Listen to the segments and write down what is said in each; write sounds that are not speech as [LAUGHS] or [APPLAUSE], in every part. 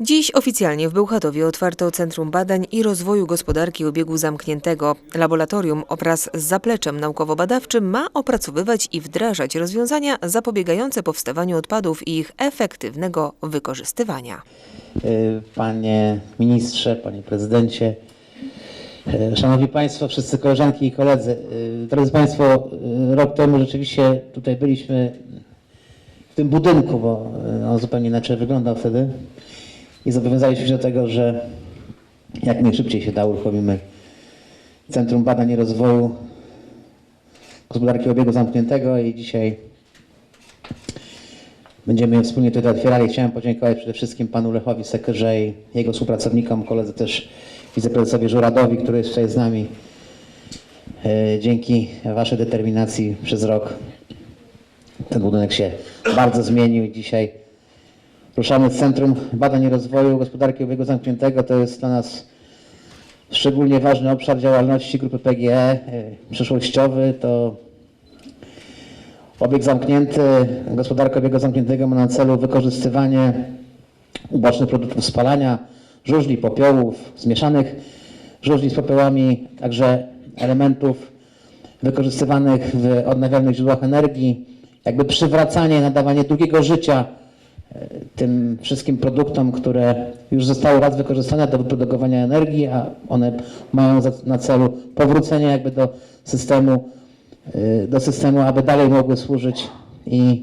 Dziś oficjalnie w Bełchatowie otwarto Centrum Badań i Rozwoju Gospodarki Obiegu Zamkniętego. Laboratorium wraz z zapleczem naukowo-badawczym ma opracowywać i wdrażać rozwiązania zapobiegające powstawaniu odpadów i ich efektywnego wykorzystywania. Y, Panie ministrze, panie prezydencie, y, szanowni państwo, wszyscy koleżanki i koledzy. Y, Drodzy państwo, rok temu rzeczywiście tutaj byliśmy w tym budynku, bo on zupełnie inaczej wyglądał wtedy i zobowiązaliśmy się do tego, że jak najszybciej się da uruchomimy Centrum Badań i Rozwoju Gospodarki Obiegu Zamkniętego i dzisiaj Będziemy ją wspólnie tutaj otwierali. Chciałem podziękować przede wszystkim panu Lechowi Sekerze i jego współpracownikom, koledze też wiceprezesowi Żuradowi, który jest tutaj z nami. E, Dzięki waszej determinacji przez rok ten budynek się bardzo zmienił i dzisiaj ruszamy z Centrum Badań i Rozwoju Gospodarki Obiegu Zamkniętego. To jest dla nas szczególnie ważny obszar działalności grupy PGE, e, przyszłościowy. To Obieg zamknięty, gospodarka obiegu zamkniętego ma na celu wykorzystywanie ubocznych produktów spalania, żużli, popiołów, zmieszanych żużli z popiołami, także elementów wykorzystywanych w odnawialnych źródłach energii, jakby przywracanie, nadawanie drugiego życia tym wszystkim produktom, które już zostały raz wykorzystane do wyprodukowania energii, a one mają na celu powrócenie jakby do systemu y, do systemu, aby dalej mogły służyć i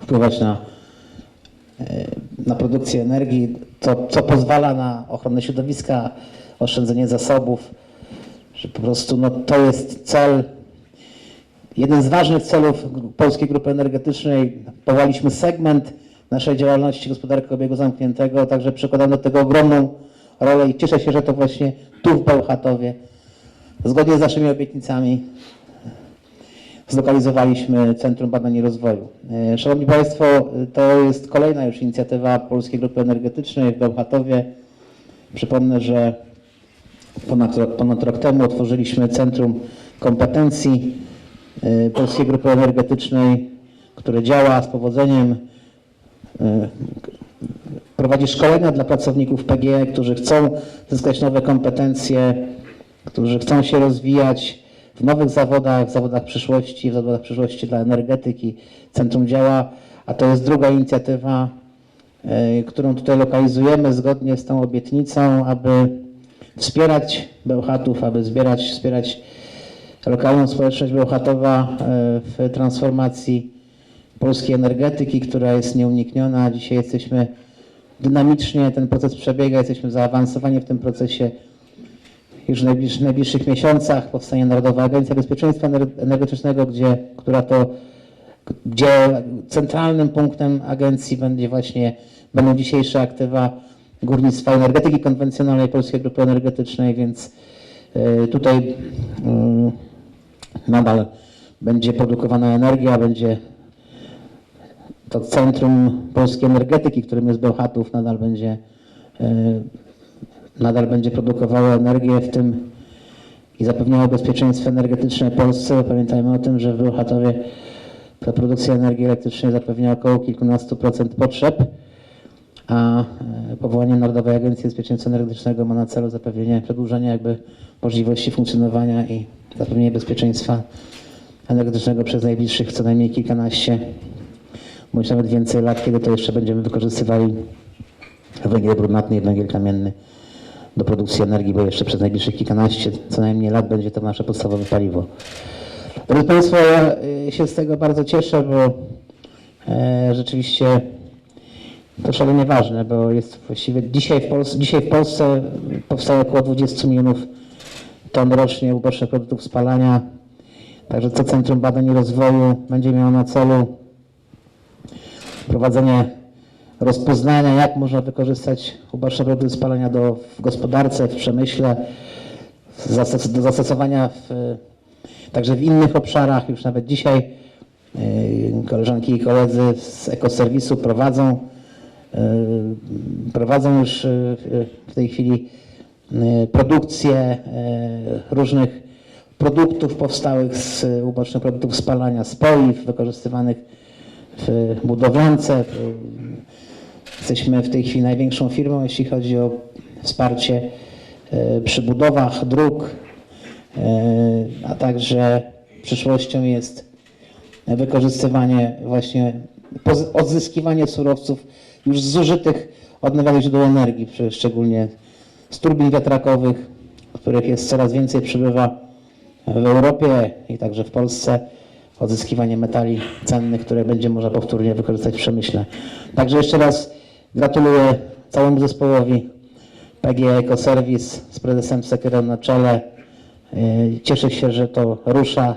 wpływać na, y, na produkcję energii, co, co pozwala na ochronę środowiska, oszczędzenie zasobów, że po prostu no, to jest cel, jeden z ważnych celów Polskiej Grupy Energetycznej. Powołaliśmy segment naszej działalności gospodarki obiegu zamkniętego, także przykładamy do tego ogromną rolę i cieszę się, że to właśnie tu w Bełchatowie, zgodnie z naszymi obietnicami, zlokalizowaliśmy Centrum Badań i Rozwoju. E, Szanowni Państwo, to jest kolejna już inicjatywa Polskiej Grupy Energetycznej w Bełchatowie. Przypomnę, że ponad, ponad rok temu otworzyliśmy Centrum Kompetencji Polskiej Grupy Energetycznej, które działa z powodzeniem. e, Prowadzi szkolenia dla pracowników PGE, którzy chcą zyskać nowe kompetencje, którzy chcą się rozwijać w nowych zawodach, w zawodach przyszłości, w zawodach przyszłości dla energetyki. Centrum działa, a to jest druga inicjatywa, e, którą tutaj lokalizujemy zgodnie z tą obietnicą, aby wspierać Bełchatów, aby zbierać, wspierać lokalną społeczność Bełchatowa e, w transformacji polskiej energetyki, która jest nieunikniona. Dzisiaj jesteśmy dynamicznie, ten proces przebiega, jesteśmy zaawansowani w tym procesie. Już w najbliższych, najbliższych miesiącach powstanie Narodowa Agencja Bezpieczeństwa Ener- Energetycznego, gdzie, która to, gdzie centralnym punktem agencji będzie właśnie, będą dzisiejsze aktywa górnictwa energetyki konwencjonalnej Polskiej Grupy Energetycznej, więc y, tutaj y, nadal będzie produkowana energia, będzie to Centrum Polskiej Energetyki, którym jest Bełchatów, nadal będzie y, nadal będzie produkowało energię, w tym i zapewniało bezpieczeństwo energetyczne Polsce. Pamiętajmy o tym, że w Bełchatowie ta produkcja energii elektrycznej zapewnia około kilkunastu procent potrzeb, a e, powołanie Narodowej Agencji Bezpieczeństwa Energetycznego ma na celu zapewnienie, przedłużenie jakby możliwości funkcjonowania i zapewnienie bezpieczeństwa energetycznego przez najbliższych co najmniej kilkanaście, bądź nawet więcej lat, kiedy to jeszcze będziemy wykorzystywali węgiel brunatny i węgiel kamienny do produkcji energii, bo jeszcze przez najbliższych kilkanaście co najmniej lat będzie to nasze podstawowe paliwo. Drodzy Państwo, ja y, się z tego bardzo cieszę, bo e, rzeczywiście to szalenie ważne, bo jest właściwie dzisiaj w, Polsce, dzisiaj w Polsce powstaje około 20 milionów ton rocznie ubocznych produktów spalania. Także to Centrum Badań i Rozwoju będzie miało na celu prowadzenie rozpoznania, jak można wykorzystać uboczne produkty spalania do, w gospodarce, w przemyśle, do zastosowania w, także w innych obszarach. Już nawet dzisiaj yy, koleżanki i koledzy z ekoserwisu prowadzą, prowadzą już yy, w tej chwili yy, produkcję różnych produktów powstałych z ubocznych produktów spalania, z poliw wykorzystywanych w budowlance, Jesteśmy w tej chwili największą firmą, jeśli chodzi o wsparcie e, przy budowach dróg, e, a także przyszłością jest wykorzystywanie właśnie, odzyskiwanie surowców już zużytych odnawialnych źródeł energii, szczególnie z turbin wiatrakowych, których jest coraz więcej przybywa w Europie i także w Polsce. Odzyskiwanie metali cennych, które będzie można powtórnie wykorzystać w przemyśle. Także jeszcze raz gratuluję całemu zespołowi PG Ecoservice z prezesem Sekerem na czele. Yy, Cieszę się, że to rusza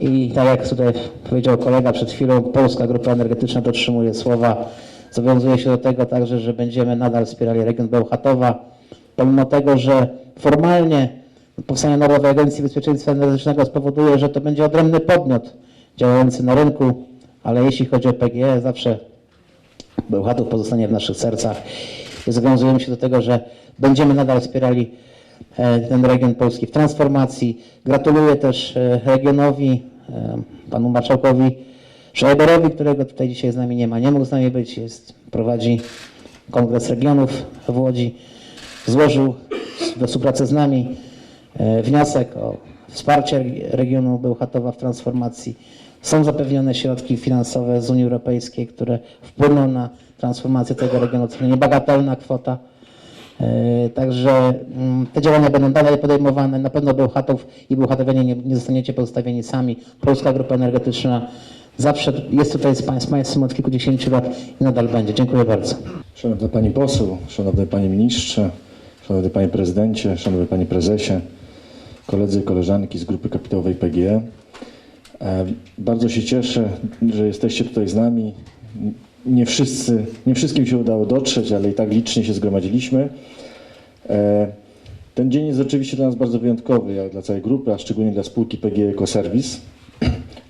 i tak jak tutaj powiedział kolega przed chwilą, Polska Grupa Energetyczna dotrzymuje słowa. Zobowiązuje się do tego także, że będziemy nadal wspierali region Bełchatowa, pomimo tego, że formalnie powstanie Narodowej Agencji Bezpieczeństwa Energetycznego spowoduje, że to będzie odrębny podmiot działający na rynku, ale jeśli chodzi o PGE, zawsze Bełchatów pozostanie w naszych sercach zobowiązujemy się do tego, że będziemy nadal wspierali e, ten region Polski w transformacji. Gratuluję też e, regionowi, e, panu marszałkowi Schreiberowi, którego tutaj dzisiaj z nami nie ma, nie mógł z nami być, jest, prowadzi Kongres Regionów w Łodzi. Złożył we współpracy z nami e, wniosek o wsparcie regionu Bełchatowa w transformacji. Są zapewnione środki finansowe z Unii Europejskiej, które wpłyną na transformację tego regionu. To niebagatelna kwota. E, Także mm, te działania będą dalej podejmowane. Na pewno Bełchatów i Bełchatowianie nie, nie zostaniecie pozostawieni sami. Polska Grupa Energetyczna zawsze jest tutaj z państw- państwem od kilkudziesięciu lat i nadal będzie. Dziękuję bardzo. Szanowna Pani Poseł, Szanowny Panie Ministrze, Szanowny Panie Prezydencie, Szanowny Panie Prezesie, koledzy koleżanki z Grupy Kapitałowej PGE. E, Bardzo się cieszę, że jesteście tutaj z nami. Nie wszyscy, nie wszystkim się udało dotrzeć, ale i tak licznie się zgromadziliśmy. E, Ten dzień jest oczywiście dla nas bardzo wyjątkowy, jak dla całej grupy, a szczególnie dla spółki PGE Ecoservice,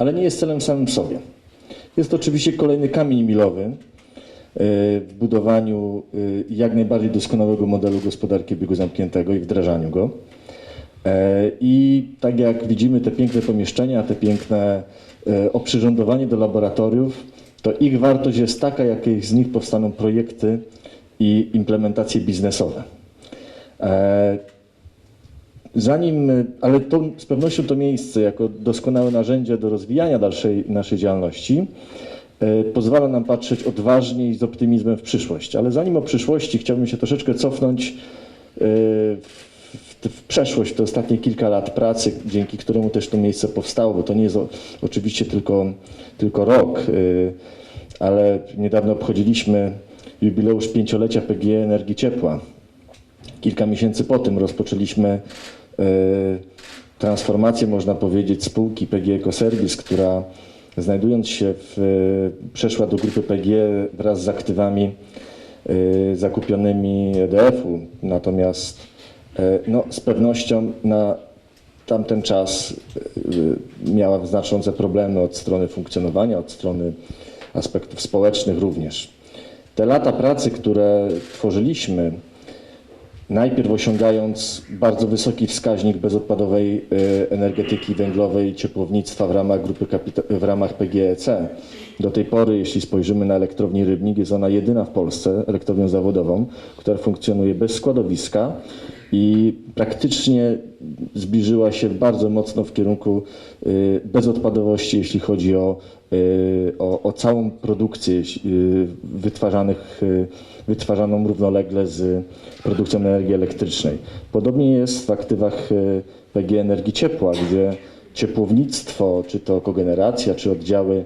ale nie jest celem samym w sobie. Jest to oczywiście kolejny kamień milowy e, w budowaniu e, jak najbardziej doskonałego modelu gospodarki obiegu zamkniętego i wdrażaniu go. E, I tak jak widzimy te piękne pomieszczenia, te piękne oprzyrządowanie do laboratoriów, to ich wartość jest taka, jakie z nich powstaną projekty i implementacje biznesowe. Zanim, e, ale to, z pewnością to miejsce jako doskonałe narzędzie do rozwijania dalszej naszej działalności e, pozwala nam patrzeć odważnie i z optymizmem w przyszłość. Ale zanim o przyszłości, chciałbym się troszeczkę cofnąć e, w, przeszłość, w te ostatnie kilka lat pracy, dzięki któremu też to miejsce powstało, bo to nie jest oczywiście tylko, tylko rok, ale niedawno obchodziliśmy jubileusz pięciolecia PGE Energii Ciepła. Kilka miesięcy po tym rozpoczęliśmy transformację, można powiedzieć, spółki PGE Ecoservice, która znajdując się w, e, przeszła do grupy PGE wraz z aktywami e, zakupionymi EDF-u. Natomiast e, no, z pewnością na tamten czas e, miała znaczące problemy od strony funkcjonowania, od strony aspektów społecznych również. Te lata pracy, które tworzyliśmy, najpierw osiągając bardzo wysoki wskaźnik bezodpadowej y, energetyki węglowej i ciepłownictwa w ramach grupy w ramach PGEC. Do tej pory, jeśli spojrzymy na elektrownię Rybnik, jest ona jedyna w Polsce elektrownią zawodową, która funkcjonuje bez składowiska i praktycznie zbliżyła się bardzo mocno w kierunku y, bezodpadowości, jeśli chodzi o, o, o całą produkcję y, wytwarzanych, y, wytwarzaną równolegle z produkcją energii elektrycznej. Podobnie jest w aktywach y, PG Energii Ciepła, gdzie ciepłownictwo, czy to kogeneracja, czy oddziały y,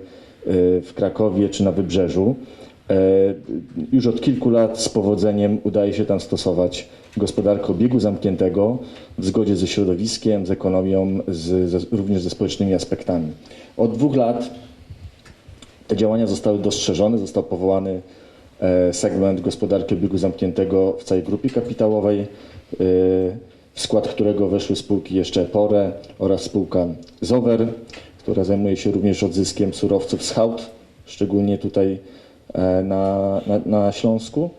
w Krakowie, czy na Wybrzeżu, e, już od kilku lat z powodzeniem udaje się tam stosować gospodarkę obiegu zamkniętego w zgodzie ze środowiskiem, z ekonomią, z, ze, również ze społecznymi aspektami. Od dwóch lat te działania zostały dostrzeżone, został powołany e, segment gospodarki obiegu zamkniętego w całej grupie kapitałowej, e, w skład którego weszły spółki jeszcze Epore oraz spółka Zower, która zajmuje się również odzyskiem surowców z hałd, szczególnie tutaj e, na, na, na Śląsku.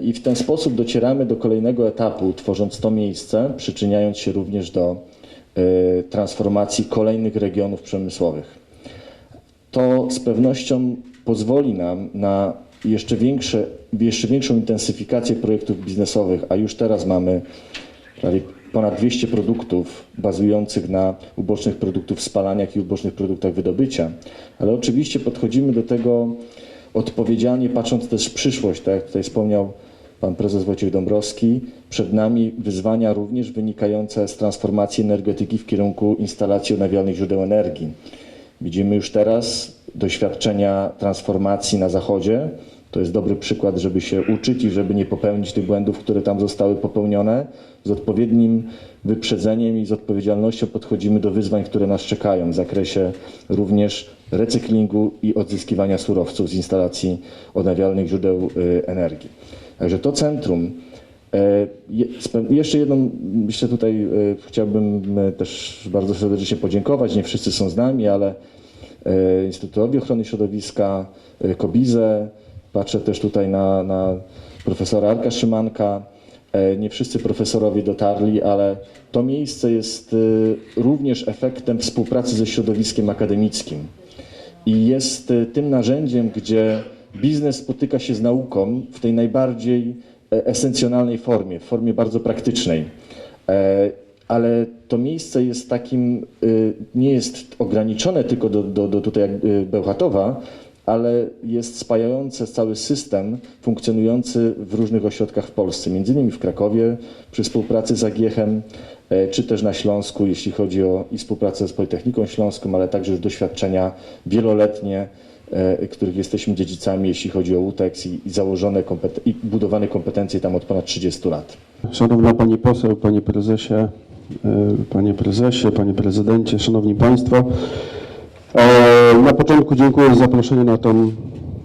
I w ten sposób docieramy do kolejnego etapu, tworząc to miejsce, przyczyniając się również do transformacji kolejnych regionów przemysłowych to z pewnością pozwoli nam na jeszcze, większe, jeszcze większą intensyfikację projektów biznesowych, a już teraz mamy prawie ponad 200 produktów bazujących na ubocznych produktów spalaniach i ubocznych produktach wydobycia, ale oczywiście podchodzimy do tego odpowiedzialnie, patrząc też w przyszłość, tak jak tutaj wspomniał pan prezes Wojciech Dąbrowski, przed nami wyzwania również wynikające z transformacji energetyki w kierunku instalacji odnawialnych źródeł energii. Widzimy już teraz doświadczenia transformacji na Zachodzie. To jest dobry przykład, żeby się uczyć i żeby nie popełnić tych błędów, które tam zostały popełnione. Z odpowiednim wyprzedzeniem i z odpowiedzialnością podchodzimy do wyzwań, które nas czekają w zakresie również recyklingu i odzyskiwania surowców z instalacji odnawialnych źródeł y, energii. Także to centrum Jeszcze jedną, myślę tutaj e, chciałbym e, też bardzo serdecznie podziękować, nie wszyscy są z nami, ale e, Instytutowi Ochrony Środowiska, e, Kobize, patrzę też tutaj na, na profesora Arka Szymanka, E, nie wszyscy profesorowie dotarli, ale to miejsce jest e, również efektem współpracy ze środowiskiem akademickim. I jest e, tym narzędziem, gdzie biznes spotyka się z nauką w tej najbardziej e, esencjonalnej formie, w formie bardzo praktycznej. E, Ale to miejsce jest takim, e, nie jest ograniczone tylko do, do, do tutaj e, Bełchatowa, ale jest spajające cały system funkcjonujący w różnych ośrodkach w Polsce, między innymi w Krakowie przy współpracy z AGH-em, e, czy też na Śląsku, jeśli chodzi o i współpracę z Politechniką Śląską, ale także już doświadczenia wieloletnie, e, których jesteśmy dziedzicami, jeśli chodzi o UTEX i, i założone kompeten- i budowane kompetencje tam od ponad 30 lat. Szanowna Pani Poseł, Panie Prezesie, e, Panie Prezesie, Panie Prezydencie, Szanowni Państwo. E, Na początku dziękuję za zaproszenie na tą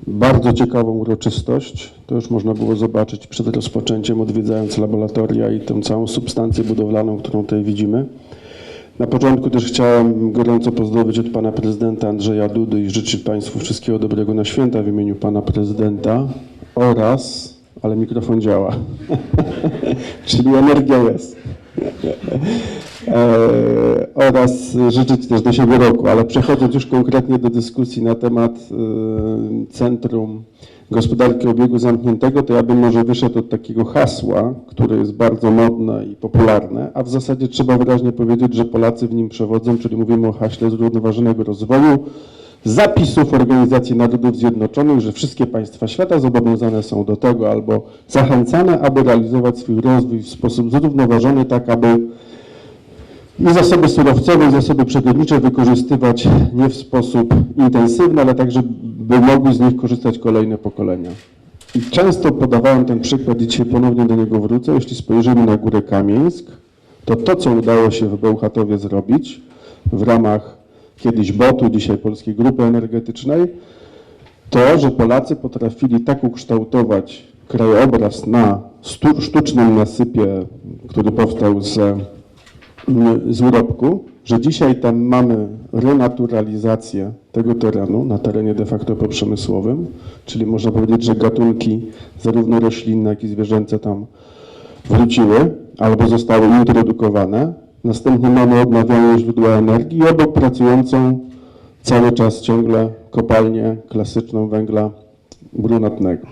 bardzo ciekawą uroczystość. To już można było zobaczyć przed rozpoczęciem, odwiedzając laboratoria i tę całą substancję budowlaną, którą tutaj widzimy. Na początku też chciałem gorąco pozdrowić od Pana Prezydenta Andrzeja Dudy i życzyć Państwu wszystkiego dobrego na święta w imieniu Pana Prezydenta oraz, ale mikrofon działa, [LAUGHS] czyli energia jest. E, oraz życzyć też do siebie roku, ale przechodząc już konkretnie do dyskusji na temat e, Centrum Gospodarki Obiegu Zamkniętego, to ja bym może wyszedł od takiego hasła, które jest bardzo modne i popularne, a w zasadzie trzeba wyraźnie powiedzieć, że Polacy w nim przewodzą, czyli mówimy o haśle zrównoważonego rozwoju, zapisów Organizacji Narodów Zjednoczonych, że wszystkie państwa świata zobowiązane są do tego albo zachęcane, aby realizować swój rozwój w sposób zrównoważony, tak aby i zasoby surowcowe, i zasoby przyrodnicze wykorzystywać nie w sposób intensywny, ale także by mogły z nich korzystać kolejne pokolenia. I często podawałem ten przykład i dzisiaj ponownie do niego wrócę. Jeśli spojrzymy na Górę Kamieńsk, to to, co udało się w Bełchatowie zrobić w ramach kiedyś BOT-u, dzisiaj Polskiej Grupy Energetycznej, to, że Polacy potrafili tak ukształtować krajobraz na sztucznym nasypie, który powstał z, z urobku, że dzisiaj tam mamy renaturalizację tego terenu na terenie de facto poprzemysłowym, czyli można powiedzieć, że gatunki zarówno roślinne, jak i zwierzęce tam wróciły albo zostały introdukowane. Następnie mamy odnawialne źródła energii i obok pracującą cały czas ciągle kopalnię klasyczną węgla brunatnego.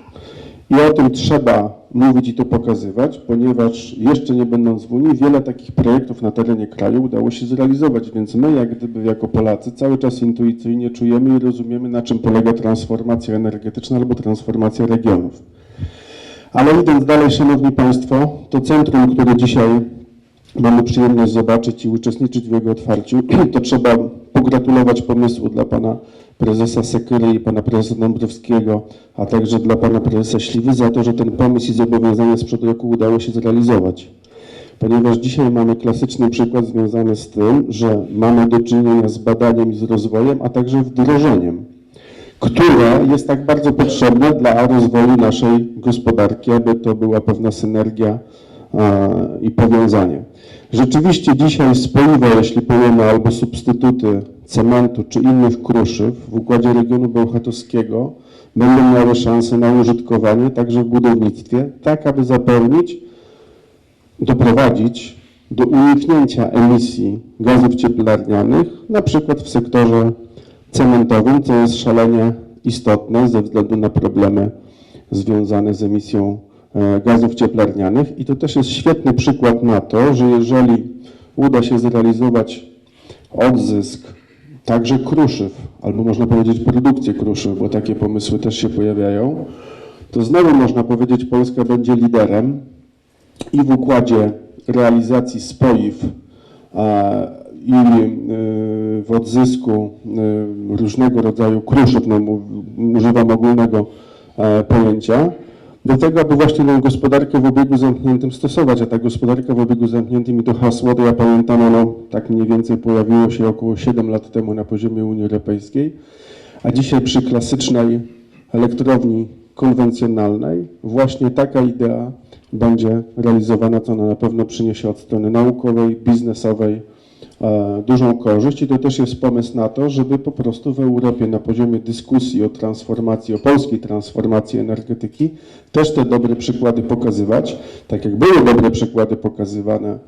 I o tym trzeba mówić i to pokazywać, ponieważ jeszcze nie będąc w Unii, wiele takich projektów na terenie kraju udało się zrealizować, więc my jak gdyby jako Polacy cały czas intuicyjnie czujemy i rozumiemy, na czym polega transformacja energetyczna albo transformacja regionów. Ale idąc dalej, Szanowni Państwo, to centrum, które dzisiaj mamy przyjemność zobaczyć i uczestniczyć w jego otwarciu, [CLEARS THROAT] to trzeba pogratulować pomysłu dla pana prezesa Sekyry i pana prezesa Dąbrowskiego, a także dla pana prezesa Śliwy za to, że ten pomysł i zobowiązania sprzed roku udało się zrealizować. Ponieważ dzisiaj mamy klasyczny przykład związany z tym, że mamy do czynienia z badaniem i z rozwojem, a także wdrożeniem które jest tak bardzo potrzebne dla rozwoju naszej gospodarki, aby to była pewna synergia i powiązanie. Rzeczywiście dzisiaj spoiwa, jeśli powiemy, albo substytuty cementu czy innych kruszyw w układzie regionu bełchatowskiego będą miały szansę na użytkowanie także w budownictwie, tak aby zapewnić, doprowadzić do uniknięcia emisji gazów cieplarnianych, na przykład w sektorze cementowym, co jest szalenie istotne ze względu na problemy związane z emisją e, gazów cieplarnianych. I to też jest świetny przykład na to, że jeżeli uda się zrealizować odzysk także kruszyw, albo można powiedzieć produkcję kruszyw, bo takie pomysły też się pojawiają, to znowu można powiedzieć, Polska będzie liderem i w układzie realizacji spoiw i y, w odzysku y, różnego rodzaju kruszyw, no, używam ogólnego e, pojęcia, do tego, aby właśnie tę gospodarkę w obiegu zamkniętym stosować, a ta gospodarka w obiegu zamkniętym i to hasło, to ja pamiętam, ono tak mniej więcej pojawiło się około 7 lat temu na poziomie Unii Europejskiej, a dzisiaj przy klasycznej elektrowni konwencjonalnej właśnie taka idea będzie realizowana, co ona na pewno przyniesie od strony naukowej, biznesowej dużą korzyść. I to też jest pomysł na to, żeby po prostu w Europie na poziomie dyskusji o transformacji, o polskiej transformacji energetyki też te dobre przykłady pokazywać, tak jak były dobre przykłady pokazywane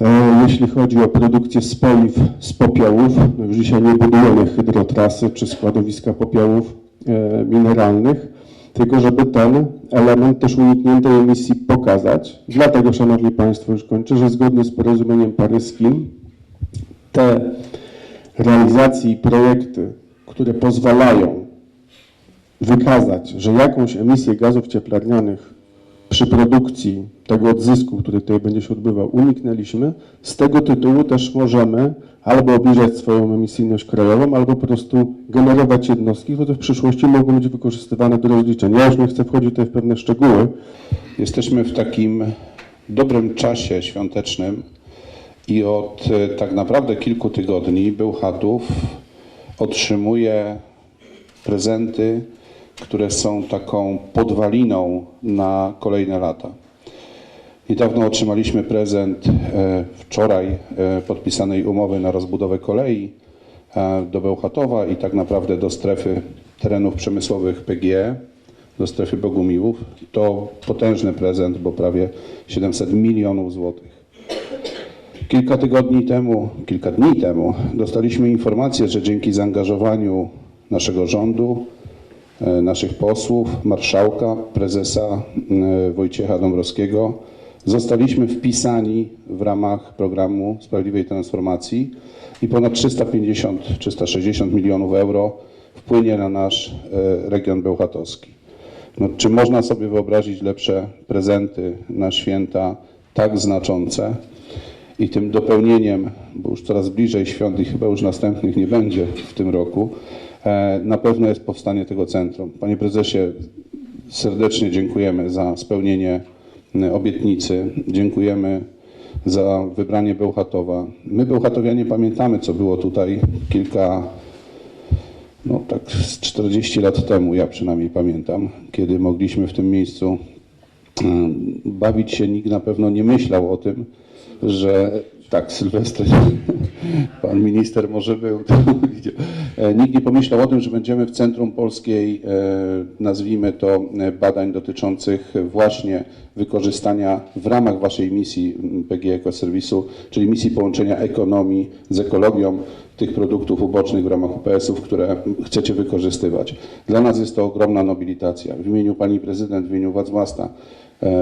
E, Jeśli chodzi o produkcję spoiw z popiołów, no już dzisiaj nie budujemy hydrotrasy czy składowiska popiołów e, mineralnych, tylko żeby ten element też unikniętej emisji pokazać. Dlatego, Szanowni Państwo, już kończę, że zgodnie z porozumieniem paryskim te realizacje i projekty, które pozwalają wykazać, że jakąś emisję gazów cieplarnianych przy produkcji tego odzysku, który tutaj będzie się odbywał, uniknęliśmy, z tego tytułu też możemy albo obniżać swoją emisyjność krajową, albo po prostu generować jednostki, które w przyszłości mogą być wykorzystywane do rozliczeń. Ja już nie chcę wchodzić tutaj w pewne szczegóły, Jesteśmy w takim dobrym czasie świątecznym i od e, tak naprawdę kilku tygodni Bełchatów otrzymuje prezenty, które są taką podwaliną na kolejne lata. Niedawno otrzymaliśmy prezent e, wczoraj e, podpisanej umowy na rozbudowę kolei e, do Bełchatowa i tak naprawdę do strefy terenów przemysłowych PGE, do strefy Bogumiłów. To potężny prezent, bo prawie 700 milionów złotych. Kilka tygodni temu, kilka dni temu dostaliśmy informację, że dzięki zaangażowaniu naszego rządu, naszych posłów, marszałka, prezesa e, Wojciecha Dąbrowskiego zostaliśmy wpisani w ramach programu Sprawiedliwej Transformacji i ponad 350-360 milionów euro wpłynie na nasz e, region bełchatowski. No, czy można sobie wyobrazić lepsze prezenty na święta tak znaczące? I tym dopełnieniem, bo już coraz bliżej świąt i chyba już następnych nie będzie w tym roku, e, na pewno jest powstanie tego centrum. Panie prezesie, serdecznie dziękujemy za spełnienie e, obietnicy. Dziękujemy za wybranie Bełchatowa. My Bełchatowianie pamiętamy, co było tutaj kilka no tak z 40 lat temu, ja przynajmniej pamiętam, kiedy mogliśmy w tym miejscu bawić się. Nikt na pewno nie myślał o tym, że tak, Sylwester, [LAUGHS] pan minister może był. [LAUGHS] E, Nikt nie pomyślał o tym, że będziemy w centrum polskiej, e, nazwijmy to, e, badań dotyczących właśnie wykorzystania w ramach waszej misji PG Ekoserwisu, czyli misji połączenia ekonomii z ekologią tych produktów ubocznych w ramach UPS-ów, które chcecie wykorzystywać. Dla nas jest to ogromna nobilitacja. W imieniu pani prezydent, w imieniu władz miasta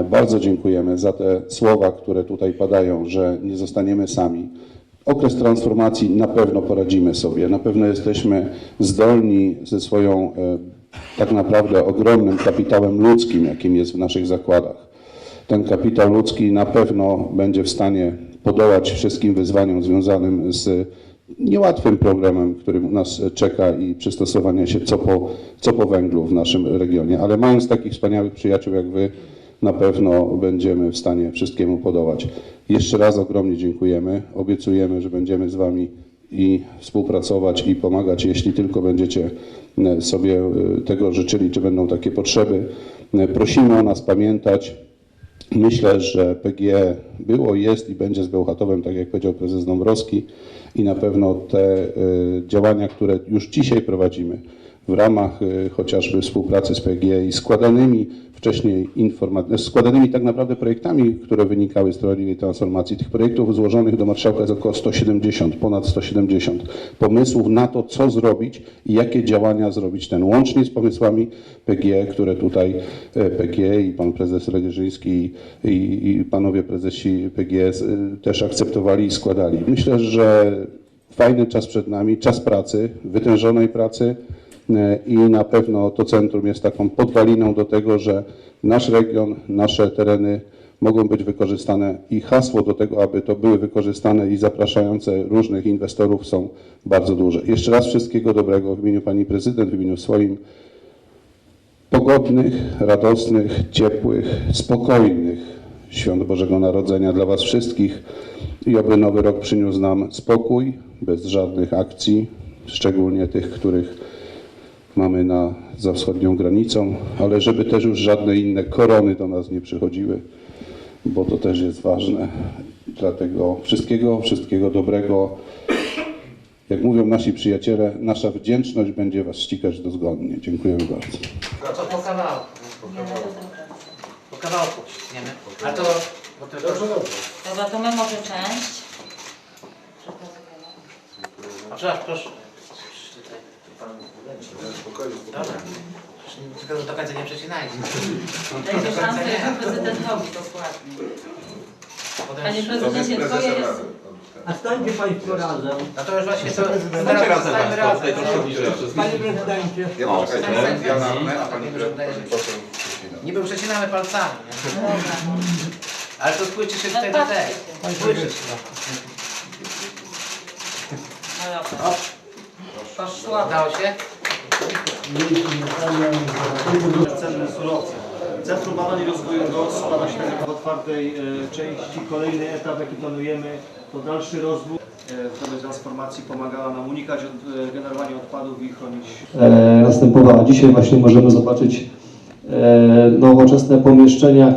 bardzo dziękujemy za te słowa, które tutaj padają, że nie zostaniemy sami. Okres transformacji na pewno poradzimy sobie, na pewno jesteśmy zdolni ze swoją e, tak naprawdę ogromnym kapitałem ludzkim, jakim jest w naszych zakładach. Ten kapitał ludzki na pewno będzie w stanie podołać wszystkim wyzwaniom związanym z niełatwym problemem, który nas czeka i przystosowania się co po, co po węglu w naszym regionie. Ale mając takich wspaniałych przyjaciół jak wy, na pewno będziemy w stanie wszystkiemu podołać. Jeszcze raz ogromnie dziękujemy. Obiecujemy, że będziemy z wami i współpracować i pomagać, jeśli tylko będziecie e, sobie e, tego życzyli, czy będą takie potrzeby. E, Prosimy o nas pamiętać. Myślę, że PGE było, jest i będzie z Bełchatowem, tak jak powiedział prezes Dąbrowski i na pewno te działania, które już dzisiaj prowadzimy w ramach y, chociażby współpracy z PGE i składanymi wcześniej składanymi tak naprawdę projektami, które wynikały z sprawiedliwej transformacji. Tych projektów złożonych do marszałka jest około 170, ponad 170 pomysłów na to, co zrobić i jakie działania zrobić ten, łącznie z pomysłami PGE, które tutaj e, PGE i pan prezes Legierzyński i, i panowie prezesi PGE y, też akceptowali i składali. Myślę, że fajny czas przed nami, czas pracy, wytężonej pracy i na pewno to centrum jest taką podwaliną do tego, że nasz region, nasze tereny mogą być wykorzystane i hasło do tego, aby to były wykorzystane i zapraszające różnych inwestorów są bardzo duże. Jeszcze raz wszystkiego dobrego w imieniu pani prezydent, w imieniu swoim pogodnych, radosnych, ciepłych, spokojnych świąt Bożego Narodzenia dla Was wszystkich i oby nowy rok przyniósł nam spokój, bez żadnych akcji, szczególnie tych, których mamy na, za wschodnią granicą, ale żeby też już żadne inne korony do nas nie przychodziły, bo to też jest ważne. Dlatego wszystkiego, wszystkiego dobrego. Jak mówią nasi przyjaciele, nasza wdzięczność będzie Was ścigać dozgodnie. Dziękujemy bardzo. To po kawałku. Po kawałku ciśniemy. A to... Bo to Dobra, to my może część. A przepraszam, proszę. Dobra. Tylko do końca nie przecinajcie. Dajcie szansę prezydentowi, dokładnie. Potem Panie prezydencie, twoje jest... A stańcie Państwo razem. No to już właśnie to... Teraz razem, razem. Panie prezydencie. Ja poczekajcie, ja na a pani poseł Niby przecinamy palcami, nie? Dobra. Ale to spójrzcie się No tutaj do. Spójrzcie się. No dobra. Poszła. Udało się? cenne surowce. Centrum Badań i Rozwoju GOS składa się w otwartej e, części. Kolejny etap, jaki planujemy, to dalszy rozwój. E, w nowej transformacji pomagała nam unikać od, e, generowania odpadów i chronić e, następowała. Dzisiaj właśnie możemy zobaczyć e, nowoczesne pomieszczenia,